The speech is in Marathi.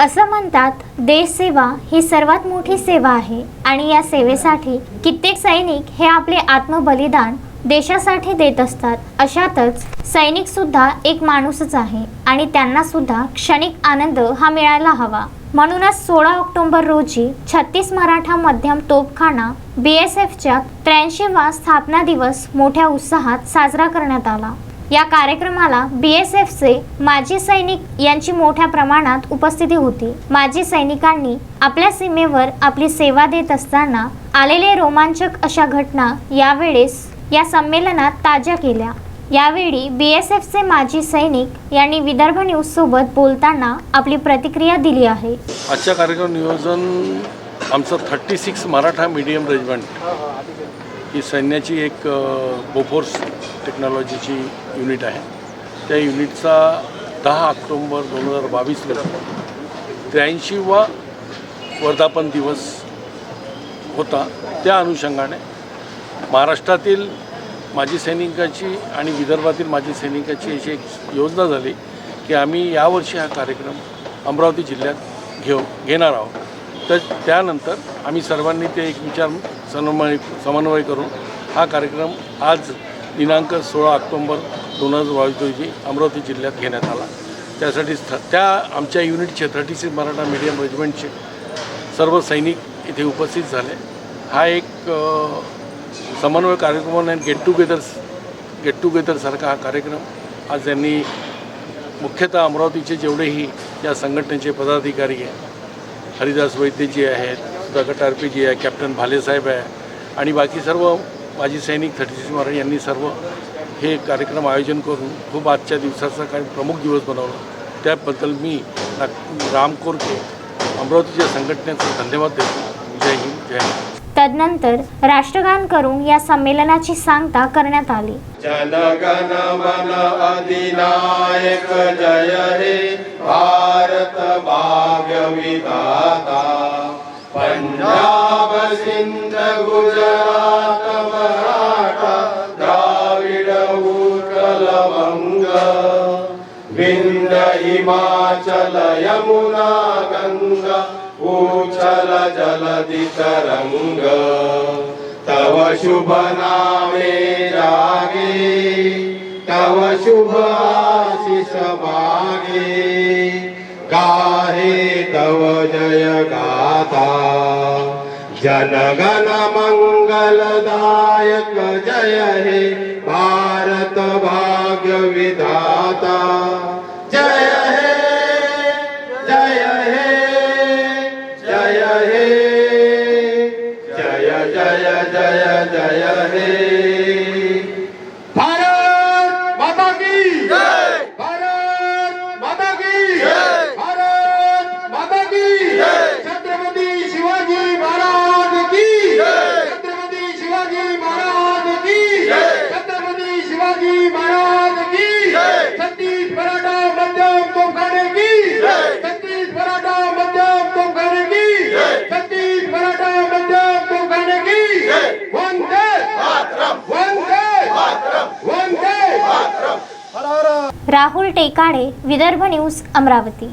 असं म्हणतात देशसेवा ही सर्वात मोठी सेवा आहे आणि या सेवेसाठी कित्येक सैनिक हे आपले आत्मबलिदान देशासाठी देत असतात. अशातच सैनिक सुद्धा एक माणूसच आहे आणि त्यांना सुद्धा क्षणिक आनंद हा मिळायला हवा. म्हणूनच सोळा ऑक्टोबर रोजी छत्तीस मराठा मध्यम तोपखाना बी एस एफच्या त्र्याऐंशीवा स्थापना दिवस मोठ्या उत्साहात साजरा करण्यात आला. या कार्यक्रमाला बी एस एफचे माजी सैनिक यांची मोठ्या प्रमाणात उपस्थिती होती. माजी सैनिकांनी आपल्या सीमेवर आपली सेवा देत असताना आलेले रोमांचक अशा घटना यावेळेस या संमेलनात ताज्या केल्या. यावेळी बी एस एफचे माजी सैनिक यांनी विदर्भ न्यूज सोबत बोलताना आपली प्रतिक्रिया दिली आहे. आजच्या कार्यक्रम नियोजन आमचं thirty six Maratha medium regiment ही सैन्याची एक बोफोर्स टेक्नॉलॉजीची युनिट आहे. त्या युनिटचा दहा ऑक्टोंबर दोन हजार बावीसला त्र्याऐंशीवा वर्धापन दिवस होता. त्या अनुषंगाने महाराष्ट्रातील माजी सैनिकाची आणि विदर्भातील माजी सैनिकाची अशी एक योजना झाली की आम्ही यावर्षी हा कार्यक्रम अमरावती जिल्ह्यात घेऊ घेणार आहोत. तर त्यानंतर आम्ही सर्वांनी ते एक विचार समन्वय समन्वय करून हा कार्यक्रम आज दिनांक सोळा ऑक्टोंबर दोन हजार बावीस रोजी अमरावती जिल्ह्यात घेण्यात आला. त्यासाठी स्थ त्या आमच्या युनिटचे थर्टी सिक्स मराठा मीडियम रेजिमेंटचे सर्व सैनिक इथे उपस्थित झाले. हा एक समन्वय कार्यक्रम आणि गेट टुगेदर्स गेट टुगेदरसारखा हा कार्यक्रम आज यांनी मुख्यतः अमरावतीचे जेवढेही या संघटनेचे पदाधिकारी आहे हरिदास वैद्यजी आहेत सुधाकर टारपेजी आहे कॅप्टन भालेसाहेब आहे आणि बाकी सर्व माजी सैनिक थर्टी सिक्स मराठी यांनी सर्व हे कार्यक्रम आयोजन करून खूप आजच्या दिवसाचा काही प्रमुख दिवस बनवला. त्याबद्दल मी राम कोरके अमरावतीच्या संघटनेचा धन्यवाद देतो. जय हिंद जय हिंद तदनंतर राष्ट्रगान करून या संमेलनाची सांगता करण्यात आली. जनगण मन अधिनायक जय हे भारत भाग्य विधाता पंजाब सिंध गुजरात। हिमाचल यमुना गङ्गा उच्छल जलधि तरङ्ग तव शुभ नामे जागे तव शुभ आशिष मागे। गाहे तव जय गाथा। जनगण मंगलदायक जय हे भारत भाग्य विधाता। जय जय जय जय हे भारत माता की जय भारत माता की जय भारत माता की जय छत्रपती शिवाजी महाराज की जय छत्रपती शिवाजी महाराज की जय छत्रपती शिवाजी महाराज की जय छत्तीस मराठा मध्यम तोफखाने की जय छत्तीस मराठा मध्यम तोफखाने की जय छत्तीस मराठा मध्यम तोफखाने की जय वंदे मातरम वंदे मातरम वंदे मातरम राहुल टेकाडे विदर्भ न्यूज अमरावती.